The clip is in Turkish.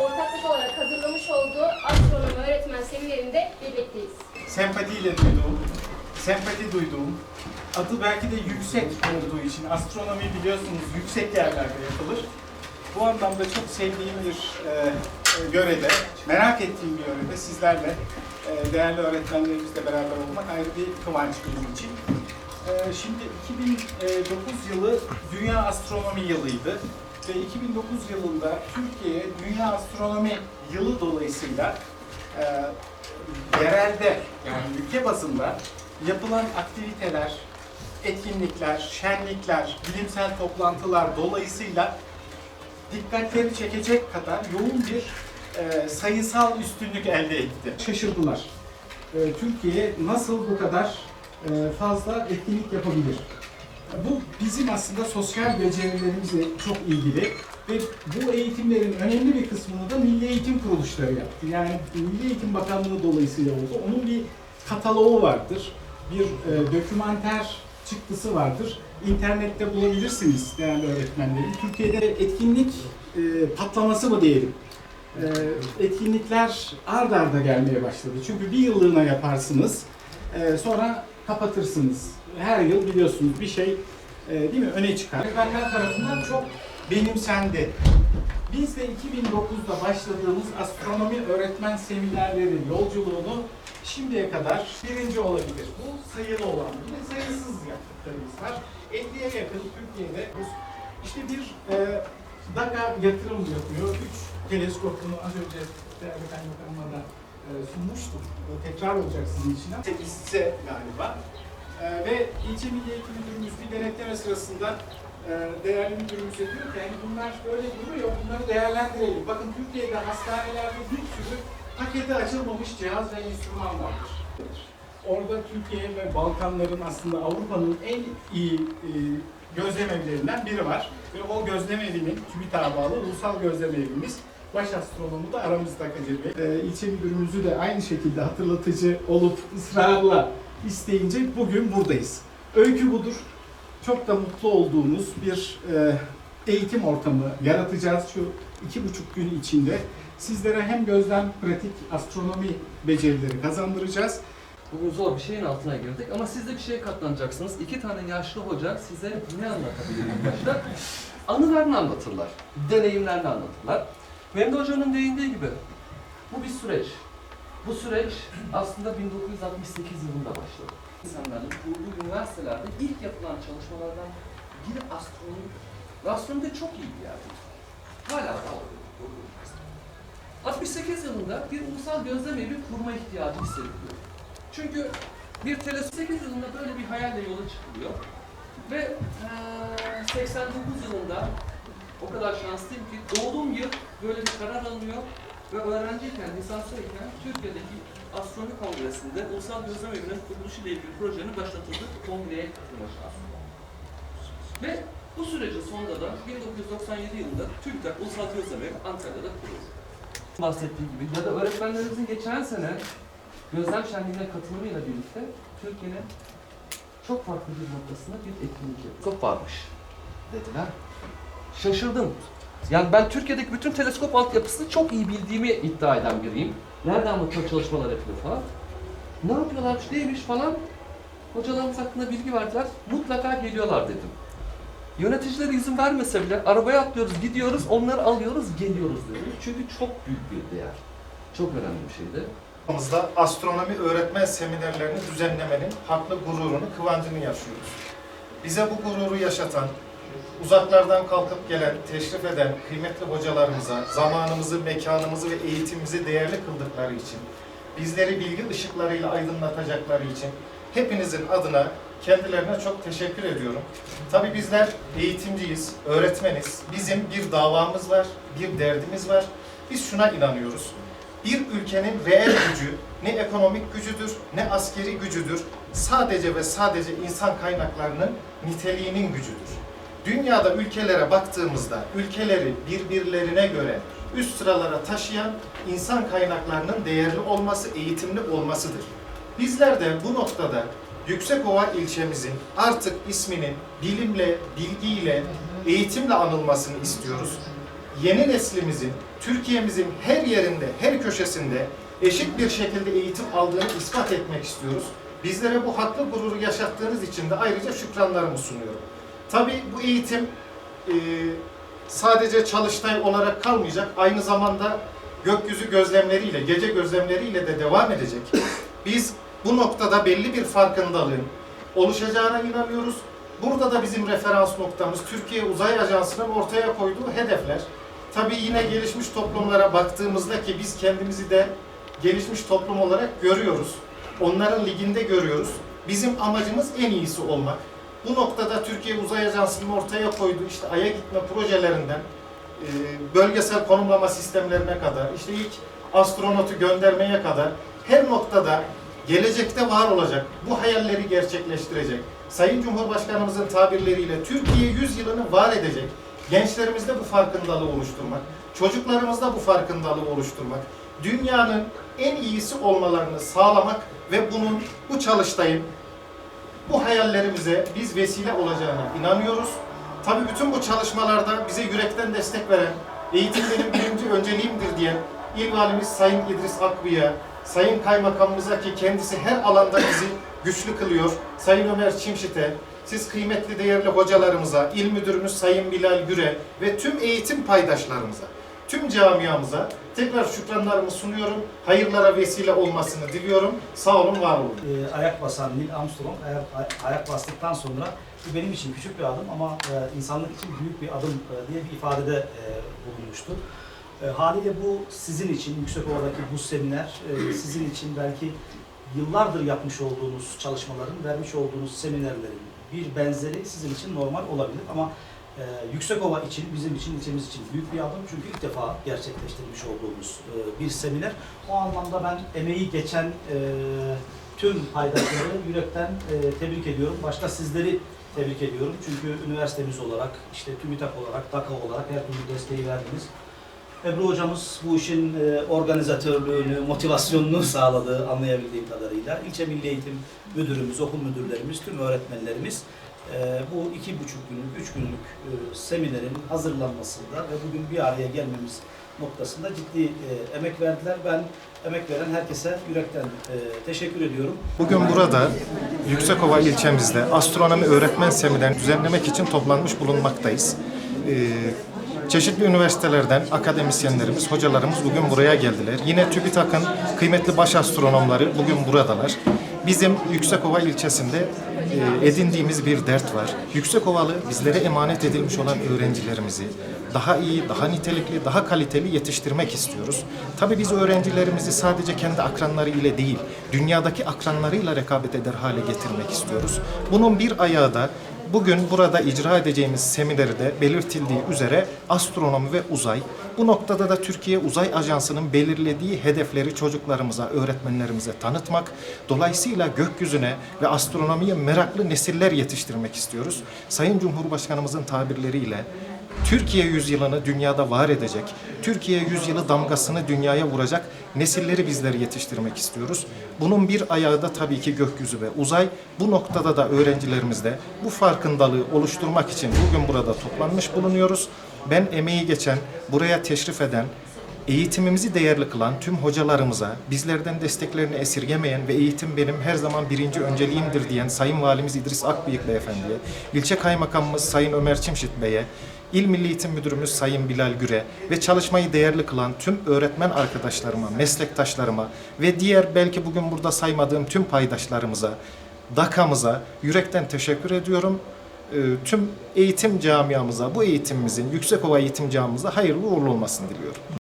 ortaklık olarak hazırlamış olduğu astronomi öğretmen seminerinde birlikteyiz. Sempatiyle duyduğum, sempati duyduğum, adı belki de yüksek olduğu için astronomi biliyorsunuz yüksek yerlerde yapılır. Bu anlamda çok sevdiğim bir e, e görede, merak ettiğim bir görede sizlerle e, değerli öğretmenlerimizle beraber olmak ayrı bir kıvanç benim için. E, şimdi 2009 e, yılı Dünya Astronomi Yılıydı ve 2009 yılında Türkiye Dünya Astronomi Yılı dolayısıyla e, yerelde yani ülke bazında yapılan aktiviteler, etkinlikler, şenlikler, bilimsel toplantılar dolayısıyla dikkatleri çekecek kadar yoğun bir e, sayısal üstünlük elde etti. Şaşırdılar. E, Türkiye nasıl bu kadar e, fazla etkinlik yapabilir? Bu bizim aslında sosyal becerilerimizle çok ilgili ve bu eğitimlerin önemli bir kısmını da Milli Eğitim Kuruluşları yaptı. Yani Milli Eğitim Bakanlığı dolayısıyla oldu. Onun bir kataloğu vardır, bir e, dokümanter çıktısı vardır. İnternette bulabilirsiniz değerli öğretmenlerim. Türkiye'de etkinlik e, patlaması mı diyelim? E, etkinlikler ard arda gelmeye başladı. Çünkü bir yıllığına yaparsınız, e, sonra kapatırsınız. Her yıl biliyorsunuz bir şey e, değil mi öne çıkar. Öğretmenler tarafından çok benimsendi. Biz de 2009'da başladığımız astronomi öğretmen seminerleri yolculuğunu şimdiye kadar birinci olabilir. Bu sayılı olan bir sayısız yaptıklarımız var. 50'ye yakın Türkiye'de işte bir e, DAKA yatırım yapıyor. Üç teleskopunu az önce değerli kaymakamıma da e, sunmuştum. O tekrar olacak sizin için. Sekizse galiba. E, ve ilçe milli eğitim müdürümüz bir denetleme sırasında e, değerli müdürümüze diyor ki yani bunlar böyle duruyor, bunları değerlendirelim. Bakın Türkiye'de hastanelerde bir sürü paketi açılmamış cihaz ve enstrüman vardır. Orada Türkiye ve Balkanların aslında Avrupa'nın en iyi e, gözlem evlerinden biri var. Ve o gözlem evinin TÜBİTAK'a bağlı ulusal gözlem evimiz baş astronomu da aramızda Kadir Bey. E, ilçe müdürümüzü de aynı şekilde hatırlatıcı olup ısrarla isteyince bugün buradayız. Öykü budur. Çok da mutlu olduğumuz bir e, eğitim ortamı yaratacağız şu iki buçuk gün içinde. Sizlere hem gözlem, pratik astronomi becerileri kazandıracağız. Bugün zor bir şeyin altına girdik ama siz de bir şeye katlanacaksınız. İki tane yaşlı hoca size ne anlatabilir ilk başta? Anılarını anlatırlar, deneyimlerini anlatırlar. Memdu Hoca'nın değindiği gibi bu bir süreç. Bu süreç aslında 1968 yılında başladı. İnsanların kurduğu üniversitelerde ilk yapılan çalışmalardan biri astronomi. De çok iyiydi yani. Hala da oluyor. 68 yılında bir ulusal gözlem evi kurma ihtiyacı hissediliyor. Çünkü bir teleskop 8 yılında böyle bir hayalle yola çıkılıyor. Ve eee, 89 yılında o kadar şanslıyım ki doğduğum yıl böyle bir karar alınıyor ve öğrenciyken, lisanstayken Türkiye'deki astronomi kongresinde Ulusal Gözlem Evi'nin kuruluşu ile ilgili projenin başlatıldığı kongreye katılma şansı var. Ve bu sürecin sonunda da 1997 yılında TÜBİTAK Ulusal Gözlem Evi Antalya'da kuruldu. Bahsettiği gibi ya da öğretmenlerimizin geçen sene gözlem şenliğine katılımıyla birlikte Türkiye'nin çok farklı bir noktasında bir etkinlik yapıyor. Teleskop varmış dediler. Şaşırdım. Yani ben Türkiye'deki bütün teleskop altyapısını çok iyi bildiğimi iddia eden biriyim. Nerede amatör çalışmalar yapıyor falan. Ne yapıyorlarmış, neymiş falan. Hocalarımız hakkında bilgi verdiler. Mutlaka geliyorlar dedim. Yöneticiler izin vermese bile arabaya atlıyoruz, gidiyoruz, onları alıyoruz, geliyoruz dedim. Çünkü çok büyük bir değer. Çok önemli bir şeydi. Aramızda astronomi öğretmen seminerlerini düzenlemenin haklı gururunu, kıvancını yaşıyoruz. Bize bu gururu yaşatan, uzaklardan kalkıp gelen, teşrif eden kıymetli hocalarımıza, zamanımızı, mekanımızı ve eğitimimizi değerli kıldıkları için, bizleri bilgi ışıklarıyla aydınlatacakları için hepinizin adına kendilerine çok teşekkür ediyorum. Tabii bizler eğitimciyiz, öğretmeniz. Bizim bir davamız var, bir derdimiz var. Biz şuna inanıyoruz. Bir ülkenin reel gücü ne ekonomik gücüdür, ne askeri gücüdür. Sadece ve sadece insan kaynaklarının niteliğinin gücüdür. Dünyada ülkelere baktığımızda ülkeleri birbirlerine göre üst sıralara taşıyan insan kaynaklarının değerli olması, eğitimli olmasıdır. Bizler de bu noktada Yüksekova ilçemizin artık isminin bilimle, bilgiyle, eğitimle anılmasını istiyoruz. Yeni neslimizin, Türkiye'mizin her yerinde, her köşesinde eşit bir şekilde eğitim aldığını ispat etmek istiyoruz. Bizlere bu haklı gururu yaşattığınız için de ayrıca şükranlarımı sunuyorum. Tabii bu eğitim e, sadece çalıştay olarak kalmayacak, aynı zamanda gökyüzü gözlemleriyle, gece gözlemleriyle de devam edecek. Biz bu noktada belli bir farkındalığın oluşacağına inanıyoruz. Burada da bizim referans noktamız Türkiye Uzay Ajansı'nın ortaya koyduğu hedefler. Tabii yine gelişmiş toplumlara baktığımızda ki biz kendimizi de gelişmiş toplum olarak görüyoruz. Onların liginde görüyoruz. Bizim amacımız en iyisi olmak. Bu noktada Türkiye Uzay Ajansı'nın ortaya koyduğu işte Ay'a gitme projelerinden e, bölgesel konumlama sistemlerine kadar, işte ilk astronotu göndermeye kadar her noktada gelecekte var olacak, bu hayalleri gerçekleştirecek, Sayın Cumhurbaşkanımızın tabirleriyle Türkiye 100 yılını var edecek, gençlerimizde bu farkındalığı oluşturmak, çocuklarımızda bu farkındalığı oluşturmak, dünyanın en iyisi olmalarını sağlamak ve bunun bu çalıştayın bu hayallerimize biz vesile olacağına inanıyoruz. Tabii bütün bu çalışmalarda bize yürekten destek veren, eğitim benim birinci önceliğimdir diyen İl Valimiz Sayın İdris Akbı'ya, Sayın Kaymakamımıza ki kendisi her alanda bizi güçlü kılıyor, Sayın Ömer Çimşit'e, siz kıymetli değerli hocalarımıza, İl Müdürümüz Sayın Bilal Güre ve tüm eğitim paydaşlarımıza, tüm camiamıza tekrar şükranlarımı sunuyorum. Hayırlara vesile olmasını diliyorum. Sağ olun, var olun. e, ayak basan Neil Armstrong ayak, ay- ayak bastıktan sonra bu benim için küçük bir adım ama e, insanlık için büyük bir adım e, diye bir ifadede e, bulunmuştu. E, haliyle bu sizin için, Yüksekova'daki bu seminer e, sizin için belki yıllardır yapmış olduğunuz çalışmaların, vermiş olduğunuz seminerlerin bir benzeri sizin için normal olabilir ama e, Yüksekova için, bizim için, ilçemiz için büyük bir adım çünkü ilk defa gerçekleştirmiş olduğumuz e, bir seminer. O anlamda ben emeği geçen e, tüm paydaşları yürekten e, tebrik ediyorum. Başta sizleri tebrik ediyorum. Çünkü üniversitemiz olarak, işte TÜBİTAK olarak, DAKA olarak her türlü desteği verdiniz. Ebru hocamız bu işin e, organizatörlüğünü, motivasyonunu sağladı anlayabildiğim kadarıyla. İlçe Milli Eğitim Müdürümüz, okul müdürlerimiz, tüm öğretmenlerimiz e, bu iki buçuk günlük, üç günlük e, seminerin hazırlanmasında ve bugün bir araya gelmemiz noktasında ciddi e, emek verdiler. Ben emek veren herkese yürekten e, teşekkür ediyorum. Bugün burada Yüksekova ilçemizde astronomi öğretmen seminerini düzenlemek için toplanmış bulunmaktayız. Ee, çeşitli üniversitelerden akademisyenlerimiz, hocalarımız bugün buraya geldiler. Yine TÜBİTAK'ın kıymetli baş astronomları bugün buradalar. Bizim Yüksekova ilçesinde edindiğimiz bir dert var. Yüksekovalı bizlere emanet edilmiş olan öğrencilerimizi daha iyi, daha nitelikli, daha kaliteli yetiştirmek istiyoruz. Tabii biz öğrencilerimizi sadece kendi akranları ile değil, dünyadaki akranlarıyla rekabet eder hale getirmek istiyoruz. Bunun bir ayağı da Bugün burada icra edeceğimiz seminerde belirtildiği üzere astronomi ve uzay. Bu noktada da Türkiye Uzay Ajansı'nın belirlediği hedefleri çocuklarımıza, öğretmenlerimize tanıtmak, dolayısıyla gökyüzüne ve astronomiye meraklı nesiller yetiştirmek istiyoruz. Sayın Cumhurbaşkanımızın tabirleriyle Türkiye yüzyılını dünyada var edecek, Türkiye yüzyılı damgasını dünyaya vuracak nesilleri bizleri yetiştirmek istiyoruz. Bunun bir ayağı da tabii ki gökyüzü ve uzay. Bu noktada da öğrencilerimizde bu farkındalığı oluşturmak için bugün burada toplanmış bulunuyoruz. Ben emeği geçen, buraya teşrif eden, eğitimimizi değerli kılan tüm hocalarımıza, bizlerden desteklerini esirgemeyen ve eğitim benim her zaman birinci önceliğimdir diyen Sayın Valimiz İdris Akbıyık Beyefendi'ye, ilçe kaymakamımız Sayın Ömer Çimşit Bey'e, İl Milli Eğitim Müdürümüz Sayın Bilal Güre ve çalışmayı değerli kılan tüm öğretmen arkadaşlarıma, meslektaşlarıma ve diğer belki bugün burada saymadığım tüm paydaşlarımıza, DAKA'mıza yürekten teşekkür ediyorum. Ee, Tüm eğitim camiamıza, bu eğitimimizin, Yüksekova Eğitim Camiamıza hayırlı uğurlu olmasını diliyorum.